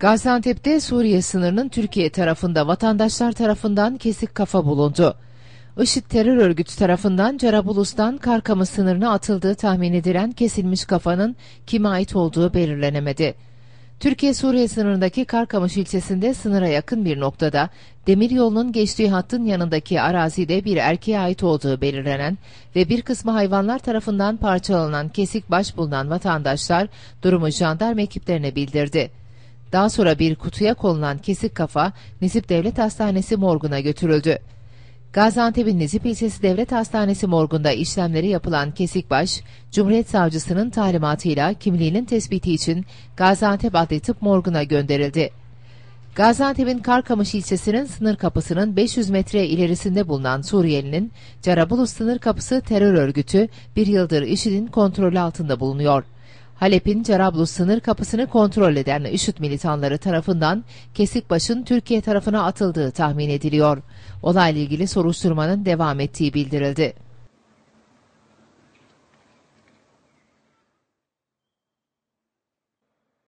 Gaziantep'te Suriye sınırının Türkiye tarafında vatandaşlar tarafından kesik kafa bulundu. IŞİD terör örgütü tarafından Carabulus'tan Karkamış sınırına atıldığı tahmin edilen kesilmiş kafanın kime ait olduğu belirlenemedi. Türkiye-Suriye sınırındaki Karkamış ilçesinde sınıra yakın bir noktada demir yolunun geçtiği hattın yanındaki arazide bir erkeğe ait olduğu belirlenen ve bir kısmı hayvanlar tarafından parçalanan kesik baş bulunan vatandaşlar durumu jandarma ekiplerine bildirdi. Daha sonra bir kutuya konulan kesik kafa Nisip Devlet Hastanesi morguna götürüldü. Gaziantep'in Nizip İlçesi Devlet Hastanesi morgunda işlemleri yapılan Kesikbaş, Cumhuriyet Savcısının talimatıyla kimliğinin tespiti için Gaziantep Adli Tıp morguna gönderildi. Gaziantep'in Karkamış ilçesinin sınır kapısının 500 metre ilerisinde bulunan Suriyelinin Carabulus sınır kapısı terör örgütü bir yıldır IŞİD'in kontrolü altında bulunuyor. Halep'in Carablus sınır kapısını kontrol eden IŞİD militanları tarafından Kesikbaş'ın Türkiye tarafına atıldığı tahmin ediliyor. Olayla ilgili soruşturmanın devam ettiği bildirildi.